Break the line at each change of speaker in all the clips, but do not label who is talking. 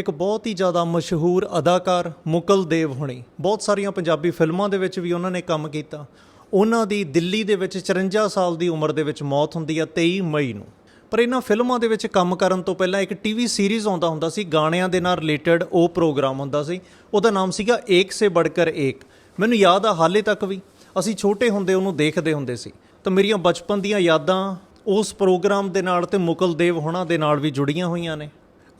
ਇੱਕ ਬਹੁਤ ਹੀ ਜ਼ਿਆਦਾ ਮਸ਼ਹੂਰ ਅਦਾਕਾਰ ਮੁਕਲ ਦੇਵ ਹੁਣੀ। ਬਹੁਤ ਸਾਰੀਆਂ ਪੰਜਾਬੀ ਫਿਲਮਾਂ ਦੇ ਵਿੱਚ ਵੀ ਉਹਨਾਂ ਨੇ ਕੰਮ ਕੀਤਾ। ਉਹਨਾਂ ਦੀ ਦਿੱਲੀ ਦੇ ਵਿੱਚ 54 ਸਾਲ ਦੀ ਉਮਰ ਦੇ ਵਿੱਚ ਮੌਤ ਹੁੰਦੀ ਆ 23 ਮਈ ਨੂੰ। ਪਰ ਇਹਨਾਂ ਫਿਲਮਾਂ ਦੇ ਵਿੱਚ ਕੰਮ ਕਰਨ ਤੋਂ ਪਹਿਲਾਂ ਇੱਕ ਟੀਵੀ ਸੀਰੀਜ਼ ਆਉਂਦਾ ਹੁੰਦਾ ਸੀ, ਗਾਣਿਆਂ ਦੇ ਨਾਲ ਰਿਲੇਟਡ ਉਹ ਪ੍ਰੋਗਰਾਮ ਹੁੰਦਾ ਸੀ। ਉਹਦਾ ਨਾਮ ਸੀਗਾ ਏਕ ਸੇ ਬੜਕਰ ਏਕ। ਮੈਨੂੰ ਯਾਦ ਆ ਹਾਲੇ ਤੱਕ ਵੀ। ਅਸੀਂ ਛੋਟੇ ਹੁੰਦੇ ਉਹਨੂੰ ਦੇਖਦੇ ਹੁੰਦੇ ਸੀ। ਤਾਂ ਮੇਰੀਆਂ ਬਚਪਨ ਦੀਆਂ ਯਾਦਾਂ ਉਸ ਪ੍ਰੋਗਰਾਮ ਦੇ ਨਾਲ ਤੇ ਮੁਕਲ ਦੇਵ ਹੋਣਾ ਦੇ ਨਾਲ ਵੀ ਜੁੜੀਆਂ ਹੋਈਆਂ ਨੇ।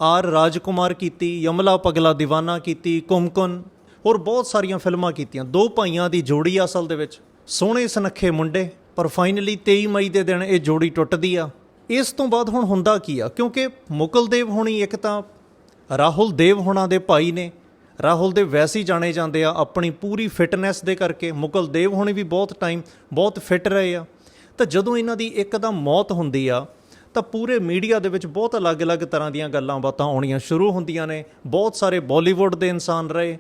ਆਰ ਰਾਜਕੁਮਾਰ ਕੀਤੀ, ਯਮਲਾ ਪਗਲਾ دیਵਾਨਾ ਕੀਤੀ, ਕੁਮਕੁਨ, ਹੋਰ ਬਹੁਤ ਸਾਰੀਆਂ ਫਿਲਮਾਂ ਕੀਤੀਆਂ। ਦੋ ਭਾਈਆਂ ਦੀ ਜੋੜੀ ਆ ਅਸਲ ਦੇ ਵਿੱਚ। ਸੋਹਣੇ ਸੁਨੱਖੇ ਮੁੰਡੇ, ਪਰ ਫਾਈਨਲੀ 23 ਮਈ ਦੇ ਦਿਨ ਇਹ ਜੋੜੀ ਟੁੱਟਦੀ ਆ। ਇਸ ਤੋਂ ਬਾਅਦ ਹੁਣ ਹੁੰਦਾ ਕੀ ਆ? ਕਿਉਂਕਿ ਮੁਕਲਦੇਵ ਹੋਣੀ ਇੱਕ ਤਾਂ ਰਾਹੁਲ ਦੇਵ ਹੋਣਾ ਦੇ ਭਾਈ ਨੇ। ਰਾਹੁਲ ਦੇ ਵੈਸੇ ਹੀ ਜਾਣੇ ਜਾਂਦੇ ਆ ਆਪਣੀ ਪੂਰੀ ਫਿਟਨੈਸ ਦੇ ਕਰਕੇ। ਮੁਕਲ ਦੇਵ ਹੋਣੀ ਵੀ ਬਹੁਤ ਟਾਈਮ ਬਹੁਤ ਫਿਟ ਰਹੇ ਆ। ਤਾਂ ਜਦੋਂ ਇਹਨਾਂ ਦੀ ਇੱਕਦਮ ਮੌਤ ਹੁੰਦੀ ਆ ਤਾਂ ਪੂਰੇ ਮੀਡੀਆ ਦੇ ਵਿੱਚ ਬਹੁਤ ਅਲੱਗ-ਅਲੱਗ ਤਰ੍ਹਾਂ ਦੀਆਂ ਗੱਲਾਂ ਬਾਤਾਂ ਆਉਣੀਆਂ ਸ਼ੁਰੂ ਹੁੰਦੀਆਂ ਨੇ। ਬਹੁਤ ਸਾਰੇ ਬਾਲੀਵੁੱਡ ਦੇ ਇਨਸਾਨ ਰਹੇ,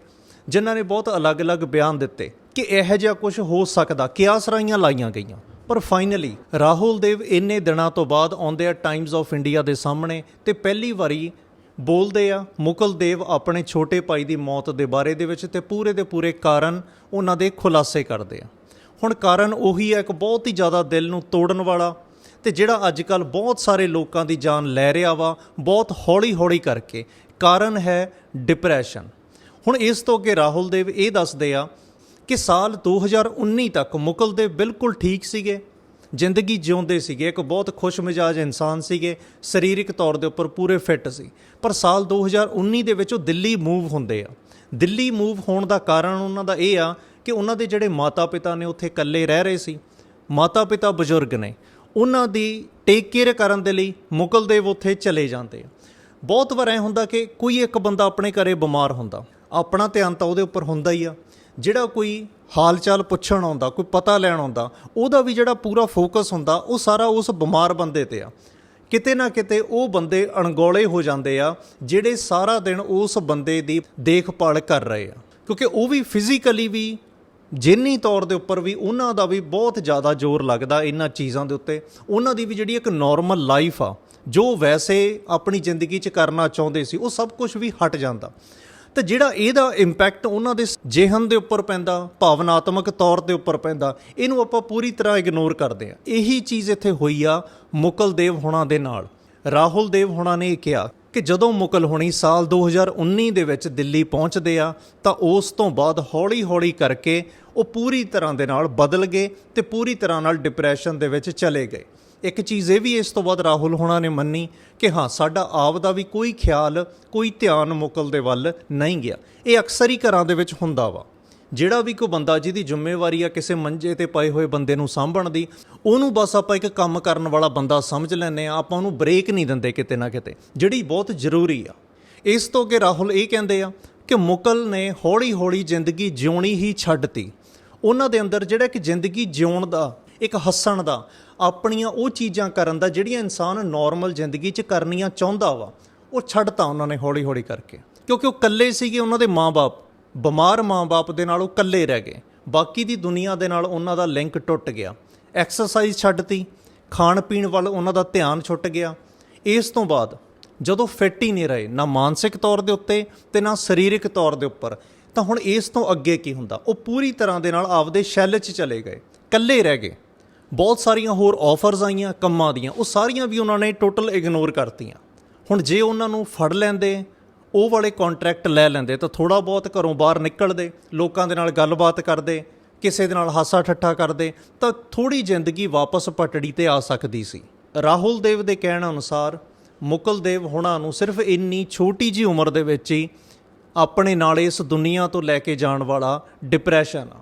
ਜਿਨ੍ਹਾਂ ਨੇ ਬਹੁਤ ਅਲੱਗ-ਅਲੱਗ ਬਿਆਨ ਦਿੱਤੇ ਕਿ ਇਹੋ ਜਿਹਾ ਕੁਝ ਹੋ ਸਕਦਾ ਕਿਆਸ ਰਾਈਆਂ ਲਾਈਆਂ ਗਈਆਂ। ਪਰ ਫਾਈਨਲੀ ਰਾਹੁਲ ਦੇਵ ਇੰਨੇ ਦਿਨਾਂ ਤੋਂ ਬਾਅਦ ਆਉਂਦੇ ਆ ਟਾਈਮਸ ਆਫ ਇੰਡੀਆ ਦੇ ਸਾਹਮਣੇ ਤੇ ਪਹਿਲੀ ਵਾਰੀ ਬੋਲਦੇ ਆ, ਮੁਕਲ ਦੇਵ ਆਪਣੇ ਛੋਟੇ ਭਾਈ ਦੀ ਮੌਤ ਦੇ ਬਾਰੇ ਦੇ ਵਿੱਚ ਤੇ ਪੂਰੇ ਦੇ ਪੂਰੇ ਕਾਰਨ ਉਹਨਾਂ ਦੇ ਖੁਲਾਸੇ ਕਰਦੇ ਆ। ਹੁਣ ਕਾਰਨ ਉਹੀ ਹੈ ਇੱਕ ਬਹੁਤ ਹੀ ਜ਼ਿਆਦਾ ਦਿਲ ਨੂੰ ਤੋੜਨ ਵਾਲਾ ਤੇ ਜਿਹੜਾ ਅੱਜ ਕੱਲ ਬਹੁਤ ਸਾਰੇ ਲੋਕਾਂ ਦੀ ਜਾਨ ਲੈ ਰਿਹਾ ਵਾ, ਬਹੁਤ ਹੌਲੀ-ਹੌਲੀ ਕਰਕੇ, ਕਾਰਨ ਹੈ ਡਿਪਰੈਸ਼ਨ ਹੁਣ ਇਸ ਤੋਂ ਅੱਗੇ ਰਾਹੁਲ ਦੇਵ ਇਹ ਦੱਸਦੇ ਆ ਕਿ ਸਾਲ 2019 ਤੱਕ ਮੁਕਲ ਦੇਵ ਬਿਲਕੁਲ ਠੀਕ ਸੀਗੇ, ਜ਼ਿੰਦਗੀ ਜਿਉਂਦੇ ਸੀਗੇ, ਇੱਕ ਬਹੁਤ ਖੁਸ਼ ਮਿਜਾਜ ਇਨਸਾਨ ਸੀਗੇ, ਸਰੀਰਕ ਤੌਰ ਦੇ ਉੱਪਰ ਪੂਰੇ ਫਿੱਟ ਸੀ। ਪਰ ਸਾਲ 2019 ਦੇ ਵਿੱਚ ਉਹ ਦਿੱਲੀ ਮੂਵ ਹੁੰਦੇ ਆ। ਦਿੱਲੀ ਮੂਵ ਹੋਣ ਦਾ ਕਾਰਨ ਉਹਨਾਂ ਦਾ ਇਹ ਆ ਕਿ ਉਹਨਾਂ ਦੇ ਜਿਹੜੇ ਮਾਤਾ-ਪਿਤਾ ਨੇ ਉੱਥੇ ਇਕੱਲੇ ਰਹਿ ਰਹੇ ਸੀ, ਮਾਤਾ-ਪਿਤਾ ਬਜ਼ੁਰਗ ਨੇ। ਉਹਨਾਂ ਦੀ ਟੇਕ ਕੇਅਰ ਕਰਨ ਦੇ ਲਈ ਮੁਕਲ ਦੇਵ ਉੱਥੇ ਚਲੇ ਜਾਂਦੇ ਆ। ਬਹੁਤ ਵਾਰ ਐ ਹੁੰਦਾ ਕਿ ਕੋਈ ਇੱਕ ਬੰਦਾ ਆਪਣੇ ਘਰੇ ਬਿਮਾਰ ਹੁੰਦਾ। ਆਪਣਾ ਧਿਆਨ ਤਾਂ ਉਹਦੇ ਉੱਪਰ ਹੁੰਦਾ ਹੀ ਆ। ਜਿਹੜਾ ਕੋਈ ਹਾਲ ਚਾਲ ਪੁੱਛਣ ਆਉਂਦਾ, ਕੋਈ ਪਤਾ ਲੈਣ ਆਉਂਦਾ, ਉਹਦਾ ਵੀ ਜਿਹੜਾ ਪੂਰਾ ਫੋਕਸ ਹੁੰਦਾ, ਉਹ ਸਾਰਾ ਉਸ ਬਿਮਾਰ ਬੰਦੇ ਤੇ ਆ। ਕਿਤੇ ਨਾ ਕਿਤੇ ਉਹ ਬੰਦੇ ਅਣਗੌਲੇ ਹੋ ਜਾਂਦੇ ਆ, ਜਿਹੜੇ ਸਾਰਾ ਦਿਨ ਉਸ ਬੰਦੇ ਦੀ ਦੇਖਭਾਲ ਕਰ ਰਹੇ ਆ। ਕਿਉਂਕਿ ਉਹ ਵੀ ਫਿਜ਼ੀਕਲੀ ਵੀ ਜਿੰਨੀ ਤੌਰ ਦੇ ਉੱਪਰ ਵੀ ਉਹਨਾਂ ਦਾ ਵੀ ਬਹੁਤ ਜ਼ਿਆਦਾ ਜ਼ੋਰ ਲੱਗਦਾ ਇਹਨਾਂ ਚੀਜ਼ਾਂ ਦੇ ਉੱਤੇ, ਉਹਨਾਂ ਦੀ ਵੀ ਜਿਹੜੀ ਇੱਕ ਨਾਰਮਲ ਲਾਈਫ ਆ, ਜੋ ਵੈਸੇ ਆਪਣੀ ਜ਼ਿੰਦਗੀ 'ਚ ਕਰਨਾ ਚਾਹੁੰਦੇ ਸੀ, ਉਹ ਸਭ ਕੁਝ ਵੀ ਹਟ ਜਾਂਦਾ। ਤਾਂ ਜਿਹੜਾ ਇਹਦਾ ਇੰਪੈਕਟ ਉਹਨਾਂ ਦੇ ਜਿਹਨ ਦੇ ਉੱਪਰ ਪੈਂਦਾ, ਭਾਵਨਾਤਮਕ ਤੌਰ ਦੇ ਉੱਪਰ ਪੈਂਦਾ, ਇਹਨੂੰ ਆਪਾਂ ਪੂਰੀ ਤਰ੍ਹਾਂ ਇਗਨੋਰ ਕਰਦੇ ਆ ਇਹੀ ਚੀਜ਼ ਇੱਥੇ ਹੋਈ ਆ ਮੁਕਲ ਦੇਵ ਹੋਣਾ ਦੇ ਨਾਲ। ਰਾਹੁਲ ਦੇਵ ਹੋਣਾ ਨੇ ਇਹ ਕਿਹਾ ਕਿ ਜਦੋਂ ਮੁਕਲ ਹੋਣੀ ਸਾਲ 2019 ਦੇ ਵਿੱਚ ਦਿੱਲੀ ਪਹੁੰਚਦੇ ਆ, ਤਾਂ ਉਸ ਤੋਂ ਬਾਅਦ ਹੌਲੀ-ਹੌਲੀ ਕਰਕੇ ਉਹ ਪੂਰੀ ਤਰ੍ਹਾਂ ਦੇ ਨਾਲ ਬਦਲ ਗਏ ਤੇ ਪੂਰੀ ਤਰ੍ਹਾਂ ਨਾਲ ਡਿਪਰੈਸ਼ਨ ਦੇ ਵਿੱਚ ਚਲੇ ਗਏ। ਇੱਕ ਚੀਜ਼ ਇਹ ਵੀ ਇਸ ਤੋਂ ਬਾਅਦ ਰਾਹੁਲ ਹੋਣਾ ਨੇ ਮੰਨੀ ਕਿ ਹਾਂ, ਸਾਡਾ ਆਪ ਦਾ ਵੀ ਕੋਈ ਖਿਆਲ, ਕੋਈ ਧਿਆਨ ਮੁਕਲ ਦੇ ਵੱਲ ਨਹੀਂ ਗਿਆ। ਇਹ ਅਕਸਰ ਹੀ ਘਰਾਂ ਦੇ ਵਿੱਚ ਹੁੰਦਾ ਵਾ। ਜਿਹੜਾ ਵੀ ਕੋਈ ਬੰਦਾ ਜਿਹਦੀ ਜ਼ਿੰਮੇਵਾਰੀ ਆ ਕਿਸੇ ਮੰਜੇ ਤੇ ਪਏ ਹੋਏ ਬੰਦੇ ਨੂੰ ਸਾਂਭਣ ਦੀ, ਉਹਨੂੰ ਬਸ ਆਪਾਂ ਇੱਕ ਕੰਮ ਕਰਨ ਵਾਲਾ ਬੰਦਾ ਸਮਝ ਲੈਂਦੇ ਆ ਆਪਾਂ ਉਹਨੂੰ ਬ੍ਰੇਕ ਨਹੀਂ ਦਿੰਦੇ ਕਿਤੇ ਨਾ ਕਿਤੇ। ਜਿਹੜੀ ਬਹੁਤ ਜ਼ਰੂਰੀ ਆ। ਇਸ ਤੋਂ ਅੱਗੇ ਰਾਹੁਲ ਇਹ ਕਹਿੰਦੇ ਆ ਕਿ ਮੁਕਲ ਨੇ ਹੌਲੀ-ਹੌਲੀ ਜ਼ਿੰਦਗੀ ਜਿਉਣੀ ਹੀ ਛੱਡਤੀ ਉਹਨਾਂ ਦੇ ਅੰਦਰ ਜਿਹੜਾ ਕਿ ਜ਼ਿੰਦਗੀ ਜਿਉਣ ਦਾ, ਇੱਕ ਹੱਸਣ ਦਾ, ਆਪਣੀਆਂ ਉਹ ਚੀਜ਼ਾਂ ਕਰਨ ਦਾ ਜਿਹੜੀਆਂ ਇਨਸਾਨ ਨਾਰਮਲ ਜ਼ਿੰਦਗੀ 'ਚ ਕਰਨੀਆਂ ਚਾਹੁੰਦਾ ਵਾ, ਉਹ ਛੱਡਤਾ ਉਹਨਾਂ ਨੇ ਹੌਲੀ-ਹੌਲੀ ਕਰਕੇ। ਕਿਉਂਕਿ ਉਹ ਇਕੱਲੇ ਸੀਗੇ ਉਹਨਾਂ ਦੇ ਮਾਪੇ ਬਿਮਾਰ ਮਾਂ ਬਾਪ ਦੇ ਨਾਲ ਉਹ ਇਕੱਲੇ ਰਹਿ ਗਏ। ਬਾਕੀ ਦੀ ਦੁਨੀਆ ਦੇ ਨਾਲ ਉਹਨਾਂ ਦਾ ਲਿੰਕ ਟੁੱਟ ਗਿਆ। ਐਕਸਰਸਾਈਜ਼ ਛੱਡਤੀ ਖਾਣ ਪੀਣ ਵੱਲ ਉਹਨਾਂ ਦਾ ਧਿਆਨ ਛੁੱਟ ਗਿਆ। ਇਸ ਤੋਂ ਬਾਅਦ ਜਦੋਂ ਫਿੱਟ ਹੀ ਨਹੀਂ ਰਹੇ, ਨਾ ਮਾਨਸਿਕ ਤੌਰ ਦੇ ਉੱਤੇ ਤੇ ਨਾ ਸਰੀਰਕ ਤੌਰ ਦੇ ਉੱਪਰ, ਤਾਂ ਹੁਣ ਇਸ ਤੋਂ ਅੱਗੇ ਕੀ ਹੁੰਦਾ? ਉਹ ਪੂਰੀ ਤਰ੍ਹਾਂ ਦੇ ਨਾਲ ਆਪਦੇ ਸ਼ੈੱਲ 'ਚ ਚਲੇ ਗਏ। ਇਕੱਲੇ ਰਹਿ ਗਏ। ਬਹੁਤ ਸਾਰੀਆਂ ਹੋਰ ਆਫਰਸ ਆਈਆਂ, ਕੰਮਾਂ ਦੀਆਂ। ਉਹ ਸਾਰੀਆਂ ਵੀ ਉਹਨਾਂ ਨੇ ਟੋਟਲ ਇਗਨੋਰ ਕਰਤੀਆਂ। ਹੁਣ ਜੇ ਉਹਨਾਂ ਨੂੰ ਫੜ ਲੈਂਦੇ ਉਹ ਵਾਲੇ ਕੰਟਰੈਕਟ ਲੈ ਲੈਂਦੇ, ਤਾਂ ਥੋੜਾ ਬਹੁਤ ਘਰੋਂ ਬਾਹਰ ਨਿਕਲਦੇ, ਲੋਕਾਂ ਦੇ ਨਾਲ ਗੱਲਬਾਤ ਕਰਦੇ, ਕਿਸੇ ਦੇ ਨਾਲ ਹਾਸਾ ਠੱਠਾ ਕਰਦੇ, ਤਾਂ ਥੋੜੀ ਜ਼ਿੰਦਗੀ ਵਾਪਸ ਪਟੜੀ ਤੇ ਆ ਸਕਦੀ ਸੀ। ਰਾਹੁਲ ਦੇਵ ਦੇ ਕਹਿਣ ਅਨੁਸਾਰ, ਮੁਕਲ ਦੇਵ ਹੁਣਾਂ ਨੂੰ ਸਿਰਫ ਇੰਨੀ ਛੋਟੀ ਜੀ ਉਮਰ ਦੇ ਵਿੱਚ ਹੀ ਆਪਣੇ ਨਾਲ ਇਸ ਦੁਨੀਆ ਤੋਂ ਲੈ ਕੇ ਜਾਣ ਵਾਲਾ ਡਿਪਰੈਸ਼ਨ ਆ।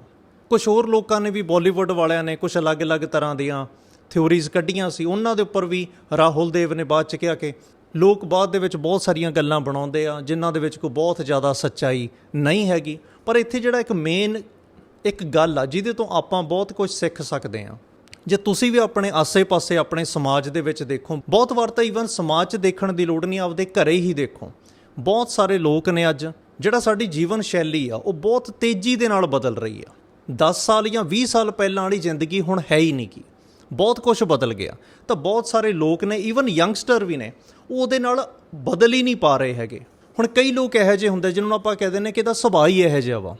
ਕੁਝ ਹੋਰ ਲੋਕਾਂ ਨੇ ਵੀ ਬਾਲੀਵੁੱਡ ਵਾਲਿਆਂ ਨੇ ਕੁਝ ਅਲੱਗ-ਅਲੱਗ ਤਰ੍ਹਾਂ ਦੀਆਂ ਥਿਉਰੀਜ਼ ਕੱਢੀਆਂ ਸੀ। ਉਹਨਾਂ ਦੇ ਉੱਪਰ ਵੀ ਰਾਹੁਲ ਦੇਵ ਨੇ ਬਾਅਦ ਚ ਕਿਹਾ ਕਿ ਲੋਕ ਬਾਅਦ ਦੇ ਵਿੱਚ ਬਹੁਤ ਸਾਰੀਆਂ ਗੱਲਾਂ ਬਣਾਉਂਦੇ ਆ, ਜਿਨ੍ਹਾਂ ਦੇ ਵਿੱਚ ਕੋਈ ਬਹੁਤ ਜ਼ਿਆਦਾ ਸੱਚਾਈ ਨਹੀਂ ਹੈਗੀ। ਪਰ ਇੱਥੇ ਜਿਹੜਾ ਇੱਕ ਮੇਨ ਇੱਕ ਗੱਲ ਆ, ਜਿਹਦੇ ਤੋਂ ਆਪਾਂ ਬਹੁਤ ਕੁਝ ਸਿੱਖ ਸਕਦੇ ਆ। ਜੇ ਤੁਸੀਂ ਵੀ ਆਪਣੇ ਆਸੇ-ਪਾਸੇ, ਆਪਣੇ ਸਮਾਜ ਦੇ ਵਿੱਚ ਦੇਖੋ, ਬਹੁਤ ਵਾਰ ਤਾਂ ਈਵਨ ਸਮਾਜ 'ਚ ਦੇਖਣ ਦੀ ਲੋੜ ਨਹੀਂ, ਆਪਦੇ ਘਰੇ ਹੀ ਦੇਖੋ। ਬਹੁਤ ਸਾਰੇ ਲੋਕ ਨੇ ਅੱਜ, ਜਿਹੜਾ ਸਾਡੀ ਜੀਵਨ ਸ਼ੈਲੀ ਆ, ਉਹ ਬਹੁਤ ਤੇਜ਼ੀ ਦੇ ਨਾਲ ਬਦਲ ਰਹੀ ਆ। 10 ਸਾਲ ਜਾਂ 20 ਸਾਲ ਪਹਿਲਾਂ ਵਾਲੀ ਜ਼ਿੰਦਗੀ ਹੁਣ ਹੈ ਹੀ ਨਹੀਂ ਗੀ। ਬਹੁਤ ਕੁਝ ਬਦਲ ਗਿਆ। ਤਾਂ ਬਹੁਤ ਸਾਰੇ ਲੋਕ ਨੇ ਈਵਨ ਯੰਗਸਟਰ ਵੀ ਨੇ ਉਹ ਉਹਦੇ ਨਾਲ ਬਦਲ ਹੀ ਨਹੀਂ ਪਾ ਰਹੇ ਹੈਗੇ। ਹੁਣ ਕਈ ਲੋਕ ਇਹੋ ਜਿਹੇ ਹੁੰਦੇ ਜਿਹਨਾਂ ਨੂੰ ਆਪਾਂ ਕਹਿੰਦੇ ਨੇ ਕਿ ਇਹਦਾ ਸੁਭਾਅ ਹੀ ਇਹੋ ਜਿਹਾ ਵਾ।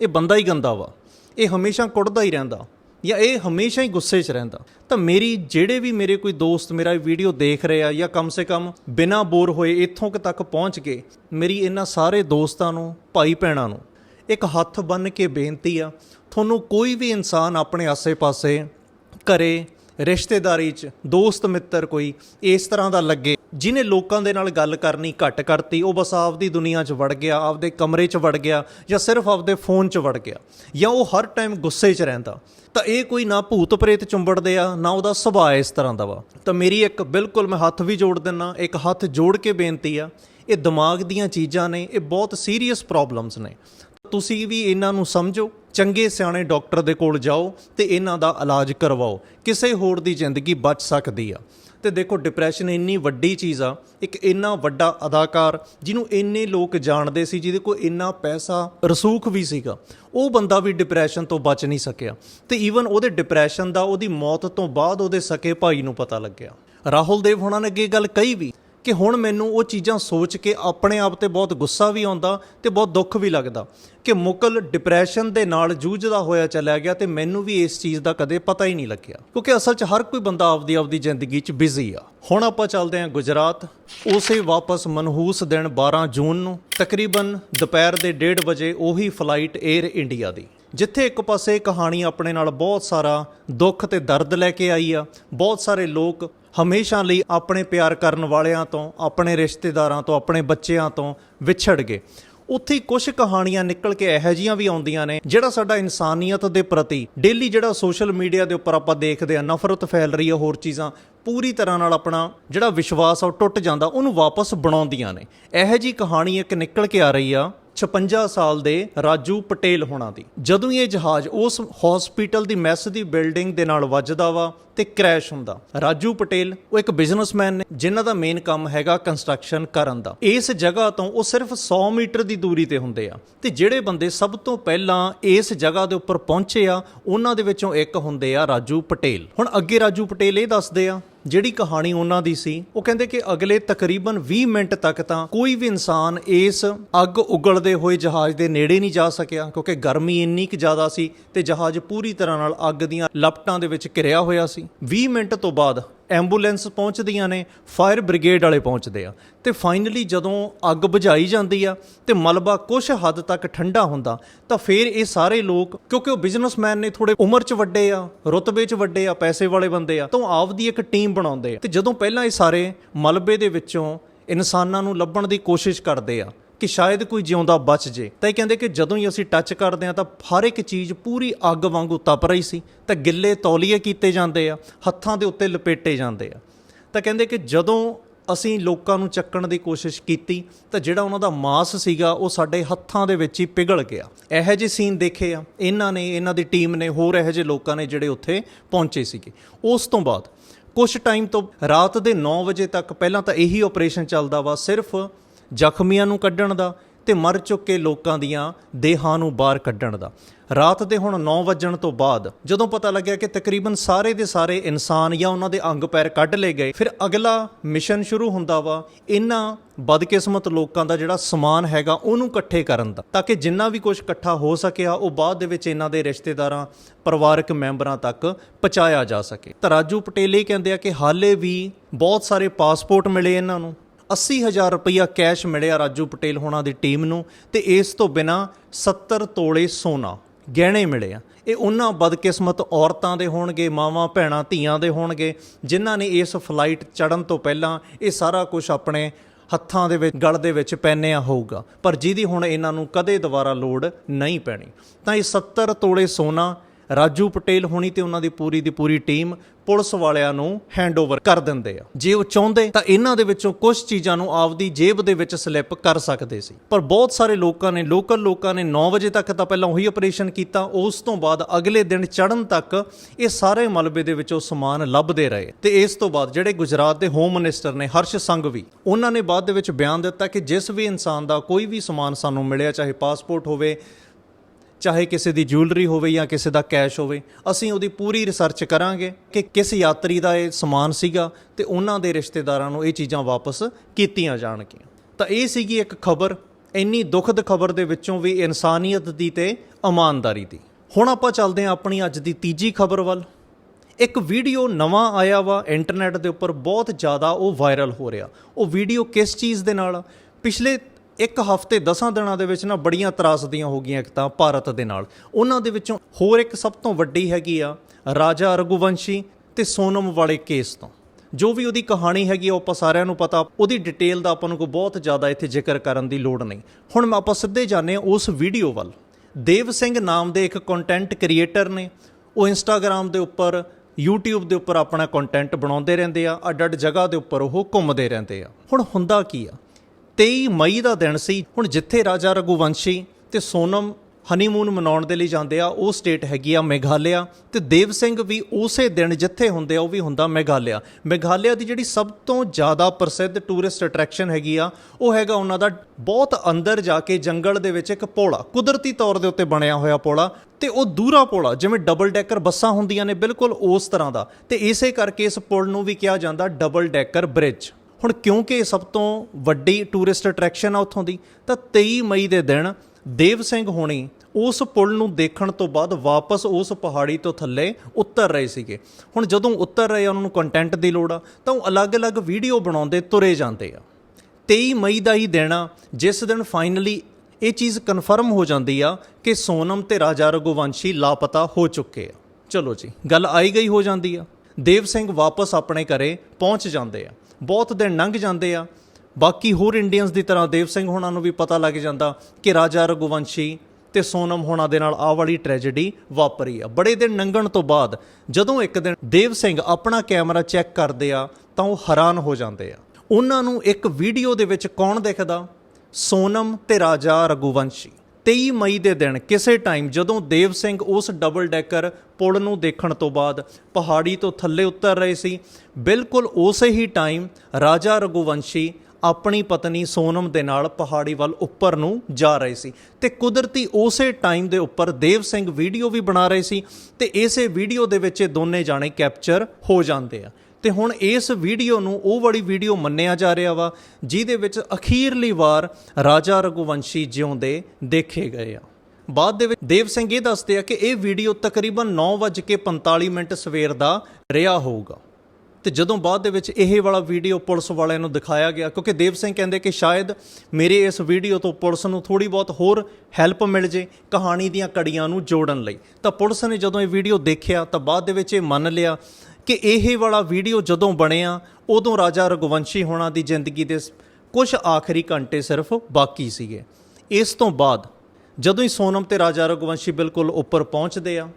ਇਹ ਬੰਦਾ ਹੀ ਗੰਦਾ ਵਾ। ਇਹ ਹਮੇਸ਼ਾ ਕੁੱਟਦਾ ਹੀ ਰਹਿੰਦਾ ਜਾਂ ਇਹ ਹਮੇਸ਼ਾ ਹੀ ਗੁੱਸੇ 'ਚ ਰਹਿੰਦਾ। ਤਾਂ ਮੇਰੀ ਜਿਹੜੇ ਵੀ ਮੇਰੇ ਕੋਈ ਦੋਸਤ, ਮੇਰਾ ਵੀਡੀਓ ਦੇਖ ਰਹੇ ਆ ਜਾਂ ਕਮ ਸੇ ਕਮ ਬਿਨਾਂ ਬੋਰ ਹੋਏ ਇੱਥੋਂ ਤੱਕ ਪਹੁੰਚ ਕੇ ਮੇਰੀ ਇਹਨਾਂ ਸਾਰੇ ਦੋਸਤਾਂ ਨੂੰ, ਭਾਈ ਭੈਣਾਂ ਨੂੰ ਇੱਕ ਹੱਥ ਬੰਨ ਕੇ ਬੇਨਤੀ ਆ, ਤੁਹਾਨੂੰ ਕੋਈ ਵੀ ਇਨਸਾਨ ਆਪਣੇ ਆਸੇ-ਪਾਸੇ ਘਰੇ ਰਿਸ਼ਤੇਦਾਰੀ 'ਚ, ਦੋਸਤ ਮਿੱਤਰ ਕੋਈ, ਇਸ ਤਰ੍ਹਾਂ ਦਾ ਲੱਗੇ। ਜਿਨੇ ਲੋਕਾਂ ਦੇ ਨਾਲ ਗੱਲ ਕਰਨੀ ਘੱਟ ਕਰਤੀ, ਉਹ ਬਸ ਆਪਦੀ ਦੁਨੀਆ 'ਚ ਵੜ ਗਿਆ, ਆਪਦੇ ਕਮਰੇ 'ਚ ਵੜ ਗਿਆ, ਜਾਂ ਸਿਰਫ ਆਪਦੇ ਫੋਨ 'ਚ ਵੜ ਗਿਆ, ਜਾਂ ਉਹ ਹਰ ਟਾਈਮ ਗੁੱਸੇ 'ਚ ਰਹਿੰਦਾ। ਤਾਂ ਇਹ ਕੋਈ ਨਾ ਭੂਤ ਪ੍ਰੇਤ ਚੁੰਬੜਦੇ ਆ, ਨਾ ਉਹਦਾ ਸੁਭਾਅ ਇਸ ਤਰ੍ਹਾਂ ਦਾ ਵਾ। ਤਾਂ ਮੇਰੀ ਇੱਕ ਬਿਲਕੁਲ ਮੈਂ ਹੱਥ ਵੀ ਜੋੜ ਦਿੰਨਾ, ਇੱਕ ਹੱਥ ਜੋੜ ਕੇ ਬੇਨਤੀ ਆ, ਇਹ ਦਿਮਾਗ ਦੀਆਂ ਚੀਜ਼ਾਂ ਨੇ, ਇਹ ਬਹੁਤ ਸੀਰੀਅਸ ਪ੍ਰੋਬਲਮਸ ਨੇ। ਤੁਸੀਂ ਵੀ ਇਹਨਾਂ ਨੂੰ ਸਮਝੋ। ਚੰਗੇ ਸਿਆਣੇ ਡਾਕਟਰ ਦੇ ਕੋਲ ਜਾਓ ਤੇ ਇਹਨਾਂ ਦਾ ਇਲਾਜ ਕਰਵਾਓ। ਕਿਸੇ ਹੋਰ ਦੀ ਜ਼ਿੰਦਗੀ ਬਚ ਸਕਦੀ ਆ। ਤੇ ਦੇਖੋ ਡਿਪਰੈਸ਼ਨ ਇੰਨੀ ਵੱਡੀ ਚੀਜ਼ ਆ, ਇੱਕ ਇੰਨਾ ਵੱਡਾ ਅਦਾਕਾਰ ਜਿਹਨੂੰ ਇੰਨੇ ਲੋਕ ਜਾਣਦੇ ਸੀ, ਜਿਹਦੇ ਕੋਲ ਇੰਨਾ ਪੈਸਾ ਰਸੂਖ ਵੀ ਸੀਗਾ, ਉਹ ਬੰਦਾ ਵੀ ਡਿਪਰੈਸ਼ਨ ਤੋਂ ਬਚ ਨਹੀਂ ਸਕਿਆ। ਤੇ ਈਵਨ ਉਹਦੇ ਡਿਪਰੈਸ਼ਨ ਦਾ, ਉਹਦੀ ਮੌਤ ਤੋਂ ਬਾਅਦ ਉਹਦੇ ਸਕੇ ਭਾਈ ਨੂੰ ਪਤਾ ਲੱਗਿਆ। ਰਾਹੁਲ ਦੇਵ ਹੁਣਾਂ ਨੇ ਅੱਗੇ ਗੱਲ ਕਹੀ ਵੀ ਕਿ ਹੁਣ ਮੈਨੂੰ ਉਹ ਚੀਜ਼ਾਂ ਸੋਚ ਕੇ ਆਪਣੇ ਆਪ ਤੇ ਬਹੁਤ ਗੁੱਸਾ ਵੀ ਆਉਂਦਾ ਤੇ ਬਹੁਤ ਦੁੱਖ ਵੀ ਲੱਗਦਾ ਕਿ ਮੁਕਲ ਡਿਪਰੈਸ਼ਨ ਦੇ ਨਾਲ ਜੂਝਦਾ ਹੋਇਆ ਚੱਲਿਆ ਗਿਆ ਤੇ ਮੈਨੂੰ ਵੀ ਇਸ ਚੀਜ਼ ਦਾ ਕਦੇ ਪਤਾ ਹੀ ਨਹੀਂ ਲੱਗਿਆ। ਕਿਉਂਕਿ ਅਸਲ 'ਚ ਹਰ ਕੋਈ ਬੰਦਾ ਆਪਦੀ ਆਪਦੀ ਜ਼ਿੰਦਗੀ 'ਚ ਬਿਜ਼ੀ ਆ। ਹੁਣ ਆਪਾਂ ਚੱਲਦੇ ਹਾਂ ਗੁਜਰਾਤ। ਉਸੇ ਵਾਪਸ ਮਨਹੂਸ ਦਿਨ 12 ਜੂਨ ਨੂੰ, ਤਕਰੀਬਨ ਦੁਪਹਿਰ ਦੇ 1:30 ਵਜੇ ਉਹੀ ਫਲਾਈਟ 에ਅਰ ਇੰਡੀਆ ਦੀ, ਜਿੱਥੇ ਇੱਕ ਪਾਸੇ ਕਹਾਣੀ ਆਪਣੇ ਨਾਲ ਬਹੁਤ ਸਾਰਾ ਦੁੱਖ ਤੇ ਦਰਦ ਲੈ ਕੇ ਆਈ ਆ, ਬਹੁਤ ਸਾਰੇ ਲੋਕ ਹਮੇਸ਼ਾ ਲਈ ਆਪਣੇ ਪਿਆਰ ਕਰਨ ਵਾਲਿਆਂ ਤੋਂ, ਆਪਣੇ ਰਿਸ਼ਤੇਦਾਰਾਂ ਤੋਂ, ਆਪਣੇ ਬੱਚਿਆਂ ਤੋਂ ਵਿਛੜ ਗਏ। ਉੱਥੇ ਕੁਝ ਕਹਾਣੀਆਂ ਨਿਕਲ ਕੇ ਇਹੋ ਜੀਆਂ ਵੀ ਆਉਂਦੀਆਂ ਨੇ, ਜਿਹੜਾ ਸਾਡਾ ਇਨਸਾਨੀਅਤ ਦੇ ਪ੍ਰਤੀ ਡੇਲੀ ਜਿਹੜਾ ਸੋਸ਼ਲ ਮੀਡੀਆ ਦੇ ਉੱਪਰ ਆਪਾਂ ਦੇਖਦੇ ਆ ਨਫ਼ਰਤ ਫੈਲ ਰਹੀ ਆ ਹੋਰ ਚੀਜ਼ਾਂ, ਪੂਰੀ ਤਰ੍ਹਾਂ ਨਾਲ ਆਪਣਾ ਜਿਹੜਾ ਵਿਸ਼ਵਾਸ ਆ ਉਹ ਟੁੱਟ ਜਾਂਦਾ, ਉਹਨੂੰ ਵਾਪਸ ਬਣਾਉਂਦੀਆਂ ਨੇ। ਇਹੋ ਜੀ ਕਹਾਣੀ ਇੱਕ ਨਿਕਲ ਕੇ ਆ ਰਹੀ ਆ 56 ਸਾਲ ਦੇ ਰਾਜੂ ਪਟੇਲ ਹੋਣਾ ਦੀ। ਜਦੋਂ ਇਹ ਜਹਾਜ਼ ਉਸ ਹਸਪੀਟਲ ਦੀ ਮੈਸ ਦੀ ਬਿਲਡਿੰਗ ਦੇ ਨਾਲ ਵੱਜਦਾ ਵਾ ਤੇ ਕ੍ਰੈਸ਼ ਹੁੰਦਾ। ਰਾਜੂ ਪਟੇਲ ਉਹ ਇੱਕ ਬਿਜ਼ਨਸਮੈਨ ਨੇ, ਜਿਨ੍ਹਾਂ ਦਾ ਮੇਨ ਕੰਮ ਹੈਗਾ ਕੰਸਟਰਕਸ਼ਨ ਕਰਨ ਦਾ। ਇਸ ਜਗ੍ਹਾ ਤੋਂ ਉਹ ਸਿਰਫ 100 ਮੀਟਰ ਦੀ ਦੂਰੀ ਤੇ ਹੁੰਦੇ ਆ। ਤੇ ਜਿਹੜੇ ਬੰਦੇ ਸਭ ਤੋਂ ਪਹਿਲਾਂ ਇਸ ਜਗ੍ਹਾ ਦੇ ਉੱਪਰ ਪਹੁੰਚੇ ਆ, ਉਹਨਾਂ ਦੇ ਵਿੱਚੋਂ ਇੱਕ ਹੁੰਦੇ ਆ ਰਾਜੂ ਪਟੇਲ। ਹੁਣ ਅੱਗੇ ਰਾਜੂ ਪਟੇਲ ਇਹ ਦੱਸਦੇ ਆ ਜਿਹੜੀ ਕਹਾਣੀ ਉਹਨਾਂ ਦੀ ਸੀ, ਉਹ ਕਹਿੰਦੇ ਕਿ ਅਗਲੇ ਤਕਰੀਬਨ 20 ਮਿੰਟ ਤੱਕ ਤਾਂ ਕੋਈ ਵੀ ਇਨਸਾਨ ਇਸ ਅੱਗ ਉਗਲਦੇ ਹੋਏ ਜਹਾਜ਼ ਦੇ ਨੇੜੇ ਨਹੀਂ ਜਾ ਸਕਿਆ, ਕਿਉਂਕਿ ਗਰਮੀ ਇੰਨੀ ਕੁ ਜ਼ਿਆਦਾ ਸੀ ਤੇ ਜਹਾਜ਼ ਪੂਰੀ ਤਰ੍ਹਾਂ ਨਾਲ ਅੱਗ ਦੀਆਂ ਲਪਟਾਂ ਦੇ ਵਿੱਚ ਘਿਰਿਆ ਹੋਇਆ ਸੀ। 20 ਮਿੰਟ ਤੋਂ ਬਾਅਦ ਐਂਬੂਲੈਂਸ ਪਹੁੰਚਦੀਆਂ ਨੇ, ਫਾਇਰ ਬ੍ਰਿਗੇਡ ਵਾਲੇ ਪਹੁੰਚਦੇ ਆ। ਤੇ ਫਾਈਨਲੀ ਜਦੋਂ ਅੱਗ ਬੁਝਾਈ ਜਾਂਦੀ ਆ ਤੇ ਮਲਬਾ ਕੁਝ ਹੱਦ ਤੱਕ ਠੰਡਾ ਹੁੰਦਾ, ਤਾਂ ਫਿਰ ਇਹ ਸਾਰੇ ਲੋਕ, ਕਿਉਂਕਿ ਉਹ ਬਿਜ਼ਨਸਮੈਨ ਨੇ ਥੋੜੇ ਉਮਰ 'ਚ ਵੱਡੇ ਆ, ਰੁਤਬੇ 'ਚ ਵੱਡੇ ਆ, ਪੈਸੇ ਵਾਲੇ ਬੰਦੇ ਆ, ਤਾਂ ਉਹ ਆਪਦੀ ਇੱਕ ਟੀਮ ਬਣਾਉਂਦੇ ਆ। ਤੇ ਜਦੋਂ ਪਹਿਲਾਂ ਇਹ ਸਾਰੇ ਮਲਬੇ ਦੇ ਵਿੱਚੋਂ ਇਨਸਾਨਾਂ ਨੂੰ ਲੱਭਣ ਦੀ ਕੋਸ਼ਿਸ਼ ਕਰਦੇ ਆ ਕਿ ਸ਼ਾਇਦ ਕੋਈ ਜਿਉਂਦਾ ਬਚ ਜੇ। ਤਾਂ ਇਹ ਕਹਿੰਦੇ ਕਿ ਜਦੋਂ ਹੀ ਅਸੀਂ ਟੱਚ ਕਰਦੇ ਆ ਤਾਂ ਹਰ ਇੱਕ ਚੀਜ਼ ਪੂਰੀ ਅੱਗ ਵਾਂਗੂ ਤਪ ਰਹੀ ਸੀ। ਤਾਂ ਗਿੱਲੇ ਤੌਲੀਏ ਕੀਤੇ ਜਾਂਦੇ ਆ, ਹੱਥਾਂ ਦੇ ਉੱਤੇ ਲਪੇਟੇ ਜਾਂਦੇ ਆ। ਤਾਂ ਕਹਿੰਦੇ ਕਿ ਜਦੋਂ ਅਸੀਂ ਲੋਕਾਂ ਨੂੰ ਚੱਕਣ ਦੀ ਕੋਸ਼ਿਸ਼ ਕੀਤੀ, ਤਾਂ ਜਿਹੜਾ ਉਹਨਾਂ ਦਾ ਮਾਸ ਸੀਗਾ, ਉਹ ਸਾਡੇ ਹੱਥਾਂ ਦੇ ਵਿੱਚ ਹੀ ਪਿਘਲ ਗਿਆ। ਇਹੋ ਜਿਹੇ ਸੀਨ ਦੇਖੇ ਆ। ਇਹਨਾਂ ਨੇ, ਇਹਨਾਂ ਦੀ ਟੀਮ ਨੇ, ਹੋਰ ਇਹੋ ਜਿਹੇ ਲੋਕਾਂ ਨੇ ਜਿਹੜੇ ਉੱਥੇ ਪਹੁੰਚੇ ਸੀਗੇ। ਉਸ ਤੋਂ ਬਾਅਦ ਕੁਝ ਟਾਈਮ ਤੋਂ ਰਾਤ ਦੇ 9 ਵਜੇ ਤੱਕ ਪਹਿਲਾਂ ਤਾਂ ਇਹੀ ਆਪਰੇਸ਼ਨ ਚੱਲਦਾ ਵਾ। ਸਿਰਫ ਜ਼ਖਮੀਆਂ ਨੂੰ ਕੱਢਣ ਦਾ ਤੇ ਮਰ ਚੁੱਕੇ ਲੋਕਾਂ ਦੀਆਂ ਦੇਹਾਂ ਨੂੰ ਬਾਹਰ ਕੱਢਣ ਦਾ। ਰਾਤ ਦੇ ਹੁਣ 9 ਵਜਣ ਤੋਂ ਬਾਅਦ ਜਦੋਂ ਪਤਾ ਲੱਗਿਆ ਕਿ ਤਕਰੀਬਨ ਸਾਰੇ ਦੇ ਸਾਰੇ ਇਨਸਾਨ ਜਾਂ ਉਹਨਾਂ ਦੇ ਅੰਗ ਪੈਰ ਕੱਢ ਲਏ ਗਏ, ਫਿਰ ਅਗਲਾ ਮਿਸ਼ਨ ਸ਼ੁਰੂ ਹੁੰਦਾ ਵਾ ਇਹਨਾਂ ਬਦਕਿਸਮਤ ਲੋਕਾਂ ਦਾ ਜਿਹੜਾ ਸਮਾਨ ਹੈਗਾ ਉਹਨੂੰ ਇਕੱਠੇ ਕਰਨ ਦਾ, ਤਾਂ ਕਿ ਜਿੰਨਾ ਵੀ ਕੁਝ ਇਕੱਠਾ ਹੋ ਸਕਿਆ ਉਹ ਬਾਅਦ ਦੇ ਵਿੱਚ ਇਹਨਾਂ ਦੇ ਰਿਸ਼ਤੇਦਾਰਾਂ, ਪਰਿਵਾਰਕ ਮੈਂਬਰਾਂ ਤੱਕ ਪਹੁੰਚਾਇਆ ਜਾ ਸਕੇ। ਤਾਂ ਰਾਜੂ ਪਟੇਲ ਇਹ ਕਹਿੰਦੇ ਆ ਕਿ ਹਾਲੇ ਵੀ ਬਹੁਤ ਸਾਰੇ ਪਾਸਪੋਰਟ ਮਿਲੇ ਇਹਨਾਂ ਨੂੰ। 80000 ਰੁਪਇਆ ਕੈਸ਼ ਮਿਲਿਆ ਰਾਜੂ ਪਟੇਲ ਹੋਣਾ ਦੀ ਟੀਮ ਨੂੰ ਤੇ ਇਸ ਤੋਂ ਬਿਨਾ 70 ਤੋਲੇ ਸੋਨਾ, ਗਹਿਣੇ ਮਿਲੇ ਆ। ਇਹ ਉਹਨਾਂ ਬਦਕਿਸਮਤ ਔਰਤਾਂ ਦੇ ਹੋਣਗੇ, ਮਾਵਾਂ, ਭੈਣਾਂ, ਧੀਆਂ ਦੇ ਹੋਣਗੇ, ਜਿਨ੍ਹਾਂ ਨੇ ਇਸ ਫਲਾਈਟ ਚੜਨ ਤੋਂ ਪਹਿਲਾਂ ਇਹ ਸਾਰਾ ਕੁਝ ਆਪਣੇ ਹੱਥਾਂ ਦੇ ਵਿੱਚ, ਗਲ ਦੇ ਵਿੱਚ ਪਹਿਨਿਆ ਹੋਊਗਾ। ਪਰ ਜਿਹਦੀ ਹੁਣ ਇਹਨਾਂ ਨੂੰ ਕਦੇ ਦੁਬਾਰਾ ਲੋੜ ਨਹੀਂ ਪੈਣੀ। ਤਾਂ ਇਹ 70 ਤੋਲੇ ਸੋਨਾ ਰਾਜੂ ਪਟੇਲ ਹੋਣੀ ਤੇ ਉਹਨਾਂ ਦੀ ਪੂਰੀ ਦੀ ਪੂਰੀ ਟੀਮ ਪੁਲਿਸ ਵਾਲਿਆਂ ਨੂੰ ਹੈਂਡਓਵਰ ਕਰ ਦਿੰਦੇ ਆ। ਜੇ ਉਹ ਚਾਹੁੰਦੇ ਤਾਂ ਇਹਨਾਂ ਦੇ ਵਿੱਚੋਂ ਕੁਝ ਚੀਜ਼ਾਂ ਨੂੰ ਆਪਦੀ ਜੇਬ ਦੇ ਵਿੱਚ ਸਲਿੱਪ ਕਰ ਸਕਦੇ ਸੀ। ਪਰ ਬਹੁਤ ਸਾਰੇ ਲੋਕਾਂ ਨੇ ਲੋਕਲ ਲੋਕਾਂ ਨੇ 9 ਵਜੇ ਤੱਕ ਤਾਂ ਪਹਿਲਾਂ ਉਹੀ ਆਪਰੇਸ਼ਨ ਕੀਤਾ, ਉਸ ਤੋਂ ਬਾਅਦ ਅਗਲੇ ਦਿਨ ਚੜਨ ਤੱਕ ਇਹ ਸਾਰੇ ਮਲਬੇ ਦੇ ਵਿੱਚੋਂ ਸਮਾਨ ਲੱਭਦੇ ਰਹੇ। ਤੇ ਇਸ ਤੋਂ ਬਾਅਦ ਜਿਹੜੇ ਗੁਜਰਾਤ ਦੇ ਹੋਮ ਮਿਨਿਸਟਰ ਨੇ ਹਰਸ਼ ਸੰਘਵੀ ਉਹਨਾਂ ਨੇ ਬਾਅਦ ਦੇ ਵਿੱਚ ਬਿਆਨ ਦਿੱਤਾ ਕਿ ਜਿਸ ਵੀ ਇਨਸਾਨ ਦਾ ਕੋਈ ਵੀ ਸਮਾਨ ਸਾਨੂੰ ਮਿਲਿਆ, ਚਾਹੇ ਪਾਸਪੋਰਟ ਹੋਵੇ ਚਾਹੇ ਕਿਸੇ ਦੀ ਜੁਐਲਰੀ ਹੋਵੇ ਜਾਂ ਕਿਸੇ ਦਾ ਕੈਸ਼ ਹੋਵੇ, ਅਸੀਂ ਉਹਦੀ ਪੂਰੀ ਰਿਸਰਚ ਕਰਾਂਗੇ ਕਿ ਕਿਸ ਯਾਤਰੀ ਦਾ ਇਹ ਸਮਾਨ ਸੀਗਾ ਤੇ ਉਹਨਾਂ ਦੇ ਰਿਸ਼ਤੇਦਾਰਾਂ ਨੂੰ ਇਹ ਚੀਜ਼ਾਂ ਵਾਪਸ ਕੀਤੀਆਂ ਜਾਣਗੀਆਂ। ਤਾਂ ਇਹ ਸੀਗੀ ਇੱਕ ਖਬਰ, ਇੰਨੀ ਦੁਖਦ ਖਬਰ ਦੇ ਵਿੱਚੋਂ ਵੀ ਇਨਸਾਨੀਅਤ ਦੀ ਤੇ ਇਮਾਨਦਾਰੀ ਦੀ। ਹੁਣ ਆਪਾਂ ਚੱਲਦੇ ਹਾਂ ਆਪਣੀ ਅੱਜ ਦੀ ਤੀਜੀ ਖਬਰ ਵੱਲ। ਇੱਕ ਵੀਡੀਓ ਨਵਾਂ ਆਇਆ ਵਾ ਇੰਟਰਨੈਟ ਦੇ ਉੱਪਰ, ਬਹੁਤ ਜ਼ਿਆਦਾ ਉਹ ਵਾਇਰਲ ਹੋ ਰਿਹਾ। ਉਹ ਵੀਡੀਓ ਕਿਸ ਚੀਜ਼ ਦੇ ਨਾਲ ਪਿਛਲੇ ਇੱਕ ਹਫ਼ਤੇ 10 ਦਿਨਾਂ ਦੇ ਵਿੱਚ ਨਾ ਬੜੀਆਂ ਤਰਾਸਦੀਆਂ ਹੋ ਗਈਆਂ ਇੱਕ ਤਾਂ ਭਾਰਤ ਦੇ ਨਾਲ। ਉਹਨਾਂ ਦੇ ਵਿੱਚੋਂ ਹੋਰ ਇੱਕ ਸਭ ਤੋਂ ਵੱਡੀ ਹੈਗੀ ਆ ਰਾਜਾ ਰਘੁਵੰਸ਼ੀ ਤੇ ਸੋਨਮ ਵਾਲੇ ਕੇਸ ਤੋਂ। ਜੋ ਵੀ ਉਹਦੀ ਕਹਾਣੀ ਹੈਗੀ ਆ, ਉਹ ਆਪਾਂ ਸਾਰਿਆਂ ਨੂੰ ਪਤਾ। ਉਹਦੀ ਡਿਟੇਲ ਦਾ ਆਪਾਂ ਨੂੰ ਕੋਈ ਬਹੁਤ ਜ਼ਿਆਦਾ ਇੱਥੇ ਜ਼ਿਕਰ ਕਰਨ ਦੀ ਲੋੜ ਨਹੀਂ। ਹੁਣ ਮੈਂ ਆਪਾਂ ਸਿੱਧੇ ਜਾਂਦੇ ਹਾਂ ਉਸ ਵੀਡੀਓ ਵੱਲ। ਦੇਵ ਸਿੰਘ ਨਾਮ ਦੇ ਇੱਕ ਕੰਟੈਂਟ ਕ੍ਰੀਏਟਰ ਨੇ। ਉਹ ਇੰਸਟਾਗ੍ਰam ਦੇ ਉੱਪਰ YouTube ਦੇ ਉੱਪਰ ਆਪਣਾ ਕੰਟੈਂਟ ਬਣਾਉਂਦੇ ਰਹਿੰਦੇ ਆ। ਅੱਡ-ਅੱਡ ਜਗ੍ਹਾ ਦੇ ਉੱਪਰ ਉਹ ਘੁੰਮਦੇ ਰਹਿੰਦੇ ਆ। ਹੁਣ ਹੁੰਦਾ ਕੀ ਆ? 23 ਮਈ ਦਾ ਦਿਨ ਸੀ। ਹੁਣ ਜਿੱਥੇ ਰਾਜਾ ਰਘੁਵੰਸ਼ੀ ਤੇ ਸੋਨਮ ਹਨੀਮੂਨ ਮਨਾਉਣ ਦੇ ਲਈ ਜਾਂਦੇ ਆ, ਉਹ ਸਟੇਟ ਹੈਗੀ ਆ ਮੇਘਾਲਿਆ ਤੇ ਦੇਵ ਸਿੰਘ ਵੀ ਉਸੇ ਦਿਨ ਜਿੱਥੇ ਹੁੰਦੇ ਆ, ਉਹ ਵੀ ਹੁੰਦਾ ਮੇਘਾਲਿਆ। ਮੇਘਾਲਿਆ ਦੀ ਜਿਹੜੀ ਸਭ ਤੋਂ ਜ਼ਿਆਦਾ ਪ੍ਰਸਿੱਧ ਟੂਰਿਸਟ ਅਟਰੈਕਸ਼ਨ ਹੈਗੀ ਆ, ਉਹ ਹੈਗਾ ਉਹਨਾਂ ਦਾ ਬਹੁਤ ਅੰਦਰ ਜਾ ਕੇ ਜੰਗਲ ਦੇ ਵਿੱਚ ਇੱਕ ਪੋਲਾ, ਕੁਦਰਤੀ ਤੌਰ ਦੇ ਉੱਤੇ ਬਣਿਆ ਹੋਇਆ ਪੋਲਾ ਤੇ ਉਹ ਦੂਰਾ ਪੋਲਾ, ਜਿਵੇਂ ਡਬਲ ਡੈਕਰ ਬੱਸਾਂ ਹੁੰਦੀਆਂ ਨੇ, ਬਿਲਕੁਲ ਉਸ ਤਰ੍ਹਾਂ ਦਾ। ਤੇ ਇਸੇ ਕਰਕੇ ਇਸ ਪੁਲ ਨੂੰ ਵੀ ਕਿਹਾ ਜਾਂਦਾ ਡਬਲ ਡੈਕਰ ਬ੍ਰਿਜ ਹੁਣ ਕਿਉਂਕਿ ਸਭ ਤੋਂ ਵੱਡੀ ਟੂਰਿਸਟ ਅਟਰੈਕਸ਼ਨ ਆ ਉੱਥੋਂ ਦੀ, ਤਾਂ 23 ਮਈ ਦੇ ਦਿਨ ਦੇਵ ਸਿੰਘ ਹੋਣੀ ਉਸ ਪੁਲ ਨੂੰ ਦੇਖਣ ਤੋਂ ਬਾਅਦ ਵਾਪਸ ਉਸ ਪਹਾੜੀ ਤੋਂ ਥੱਲੇ ਉਤਰ ਰਹੇ ਸੀਗੇ। ਹੁਣ ਜਦੋਂ ਉਤਰ ਰਹੇ ਆ, ਉਹਨਾਂ ਨੂੰ ਕੰਟੈਂਟ ਦੀ ਲੋੜ ਆ, ਤਾਂ ਉਹ ਅਲੱਗ-ਅਲੱਗ ਵੀਡੀਓ ਬਣਾਉਂਦੇ ਤੁਰੇ ਜਾਂਦੇ ਆ। 23 ਮਈ ਦਾ ਹੀ ਦਿਨ ਆ, ਜਿਸ ਦਿਨ ਫਾਈਨਲੀ ਇਹ ਚੀਜ਼ ਕਨਫਰਮ ਹੋ ਜਾਂਦੀ ਆ ਕਿ ਸੋਨਮ ਤੇ ਰਾਜਾ ਰਘੁਵੰਸ਼ੀ ਲਾਪਤਾ ਹੋ ਚੁੱਕੇ ਆ। ਚਲੋ ਜੀ, ਗੱਲ ਆਈ ਗਈ ਹੋ ਜਾਂਦੀ ਆ। ਦੇਵ ਸਿੰਘ ਵਾਪਸ ਆਪਣੇ ਘਰੇ ਪਹੁੰਚ ਜਾਂਦੇ ਆ। ਬਹੁਤ ਦਿਨ ਲੰਘ ਜਾਂਦੇ ਆ। ਬਾਕੀ ਹੋਰ ਇੰਡੀਅਨਸ ਦੀ ਤਰ੍ਹਾਂ ਦੇਵ ਸਿੰਘ ਹੋਣਾ ਨੂੰ ਵੀ ਪਤਾ ਲੱਗ ਜਾਂਦਾ ਕਿ ਰਾਜਾ ਰਘੁਵੰਸ਼ੀ ਤੇ ਸੋਨਮ ਹੋਣਾ ਦੇ ਨਾਲ ਆਹ ਵਾਲੀ ਟ੍ਰੈਜੇਡੀ ਵਾਪਰੀ ਆ। ਬੜੇ ਦਿਨ ਲੰਘਣ ਤੋਂ ਬਾਅਦ ਜਦੋਂ ਇੱਕ ਦਿਨ ਦੇਵ ਸਿੰਘ ਆਪਣਾ ਕੈਮਰਾ ਚੈੱਕ ਕਰਦੇ ਆ ਤਾਂ ਉਹ ਹੈਰਾਨ ਹੋ ਜਾਂਦੇ ਆ। ਉਹਨਾਂ ਨੂੰ ਇੱਕ ਵੀਡੀਓ ਦੇ ਵਿੱਚ ਕੌਣ ਦਿਖਦਾ? ਸੋਨਮ ਤੇ ਰਾਜਾ ਰਘੁਵੰਸ਼ੀ। 23 ਮਈ ਦੇ ਦਿਨ ਕਿਸੇ ਟਾਈਮ ਜਦੋਂ ਦੇਵ ਸਿੰਘ ਉਸ ਡਬਲ ਡੈਕਰ ਪੁਲ ਨੂੰ ਦੇਖਣ ਤੋਂ ਬਾਅਦ ਪਹਾੜੀ ਤੋਂ ਥੱਲੇ ਉਤਰ ਰਹੇ ਸੀ। ਬਿਲਕੁਲ ਉਸੇ ਹੀ ਟਾਈਮ ਰਾਜਾ ਰਘੁਵੰਸ਼ੀ ਆਪਣੀ ਪਤਨੀ ਸੋਨਮ ਦੇ ਨਾਲ ਪਹਾੜੀ ਵੱਲ ਉੱਪਰ ਨੂੰ ਜਾ ਰਹੇ ਸੀ ਤੇ ਕੁਦਰਤੀ ਉਸੇ ਟਾਈਮ ਦੇ ਉੱਪਰ ਦੇਵ ਸਿੰਘ ਵੀਡੀਓ ਵੀ ਬਣਾ ਰਹੇ ਸੀ ਤੇ ਇਸੇ ਵੀਡੀਓ ਦੇ ਵਿੱਚ ਇਹ ਦੋਨੇ ਜਾਣੇ ਕੈਪਚਰ ਹੋ ਜਾਂਦੇ ਆ। ਤੇ ਹੁਣ ਇਸ ਵੀਡੀਓ ਨੂੰ ਉਹ ਵਾਲੀ ਵੀਡੀਓ ਮੰਨਿਆ ਜਾ ਰਿਹਾ ਵਾ, ਜਿਹਦੇ ਵਿੱਚ ਅਖੀਰਲੀ ਵਾਰ ਰਾਜਾ ਰਘੁਵੰਸ਼ੀ ਜਿਉਂਦੇ ਦੇਖੇ ਗਏ ਆ। ਬਾਅਦ ਦੇ ਵਿੱਚ ਦੇਵ ਸਿੰਘ ਇਹ ਦੱਸਦੇ ਆ ਕਿ ਇਹ ਵੀਡੀਓ ਤਕਰੀਬਨ 9:45 ਮਿੰਟ ਸਵੇਰ ਦਾ ਰਿਹਾ ਹੋਊਗਾ। ਤੇ ਜਦੋਂ ਬਾਅਦ ਦੇ ਵਿੱਚ ਇਹ ਵਾਲਾ ਵੀਡੀਓ ਪੁਲਿਸ ਵਾਲਿਆਂ ਨੂੰ ਦਿਖਾਇਆ ਗਿਆ, ਕਿਉਂਕਿ ਦੇਵ ਸਿੰਘ ਕਹਿੰਦੇ ਕਿ ਸ਼ਾਇਦ ਮੇਰੇ ਇਸ ਵੀਡੀਓ ਤੋਂ ਪੁਲਿਸ ਨੂੰ ਥੋੜੀ ਬਹੁਤ ਹੋਰ ਹੈਲਪ ਮਿਲ ਜੇ ਕਹਾਣੀ ਦੀਆਂ ਕੜੀਆਂ ਨੂੰ ਜੋੜਨ ਲਈ। ਤਾਂ ਪੁਲਿਸ ਨੇ ਜਦੋਂ ਇਹ ਵੀਡੀਓ ਦੇਖਿਆ, ਤਾਂ ਬਾਅਦ ਦੇ ਵਿੱਚ ਇਹ ਮੰਨ ਲਿਆ ਕਿ ਇਹ ਵਾਲਾ ਵੀਡੀਓ ਜਦੋਂ ਬਣਿਆ, ਉਦੋਂ ਰਾਜਾ ਰਘੁਵੰਸ਼ੀ ਹੋਣਾ ਦੀ ਜ਼ਿੰਦਗੀ ਦੇ ਕੁਝ ਆਖਰੀ ਘੰਟੇ ਸਿਰਫ ਬਾਕੀ ਸੀਗੇ। ਇਸ ਤੋਂ ਬਾਅਦ ਜਦੋਂ ਹੀ ਸੋਨਮ ਤੇ ਰਾਜਾ ਰਘੁਵੰਸ਼ੀ ਬਿਲਕੁਲ ਉੱਪਰ ਪਹੁੰਚਦੇ ਆ,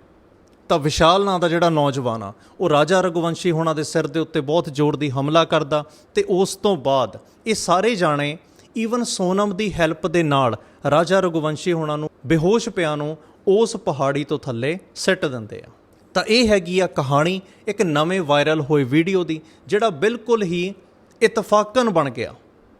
ਤਾਂ ਵਿਸ਼ਾਲ ਨਾਂ ਦਾ ਜਿਹੜਾ ਨੌਜਵਾਨ ਆ, ਉਹ ਰਾਜਾ ਰਘੁਵੰਸ਼ੀ ਹੋਣਾ ਦੇ ਸਿਰ ਦੇ ਉੱਤੇ ਬਹੁਤ ਜ਼ੋਰ ਦੀ ਹਮਲਾ ਕਰਦਾ ਤੇ ਉਸ ਤੋਂ ਬਾਅਦ ਇਹ ਸਾਰੇ ਜਾਣੇ ਈਵਨ ਸੋਨਮ ਦੀ ਹੈਲਪ ਦੇ ਨਾਲ ਰਾਜਾ ਰਘੁਵੰਸ਼ੀ ਹੋਣਾ ਨੂੰ ਬੇਹੋਸ਼ ਪਿਆ ਨੂੰ ਉਸ ਪਹਾੜੀ ਤੋਂ ਥੱਲੇ ਸਿੱਟ ਦਿੰਦੇ ਆ। ਤਾਂ ਇਹ ਹੈਗੀ ਆ ਕਹਾਣੀ ਇੱਕ ਨਵੇਂ ਵਾਇਰਲ ਹੋਏ ਵੀਡੀਓ ਦੀ, ਜਿਹੜਾ ਬਿਲਕੁਲ ਹੀ ਇਤਫਾਕਨ ਬਣ ਗਿਆ।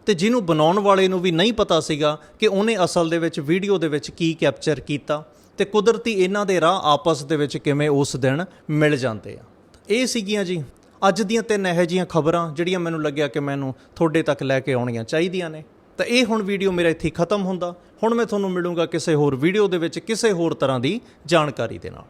ਤੇ ਜਿਹਨੂੰ ਬਣਾਉਣ ਵਾਲੇ ਨੂੰ ਵੀ ਨਹੀਂ ਪਤਾ ਸੀਗਾ ਕਿ ਉਹਨੇ ਅਸਲ ਦੇ ਵਿੱਚ ਵੀਡੀਓ ਦੇ ਵਿੱਚ ਕੀ ਕੈਪਚਰ ਕੀਤਾ ਤੇ ਕੁਦਰਤੀ ਇਹਨਾਂ ਦੇ ਰਾਹ ਆਪਸ ਦੇ ਵਿੱਚ ਕਿਵੇਂ ਉਸ ਦਿਨ ਮਿਲ ਜਾਂਦੇ ਆ। ਇਹ ਸੀਗੀਆਂ ਜੀ, ਅੱਜ ਦੀਆਂ ਤਿੰਨ ਇਹੋ ਜਿਹੀਆਂ ਖਬਰਾਂ ਜਿਹੜੀਆਂ ਮੈਨੂੰ ਲੱਗਿਆ ਕਿ ਮੈਨੂੰ ਤੁਹਾਡੇ ਤੱਕ ਲੈ ਕੇ ਆਉਣੀਆਂ ਚਾਹੀਦੀਆਂ ਨੇ। ਤਾਂ ਇਹ ਹੁਣ ਵੀਡੀਓ ਮੇਰਾ ਇੱਥੇ ਖਤਮ ਹੁੰਦਾ। ਹੁਣ ਮੈਂ ਤੁਹਾਨੂੰ ਮਿਲੂੰਗਾ ਕਿਸੇ ਹੋਰ ਵੀਡੀਓ ਦੇ ਵਿੱਚ ਕਿਸੇ ਹੋਰ ਤਰ੍ਹਾਂ ਦੀ ਜਾਣਕਾਰੀ ਦੇ ਨਾਲ।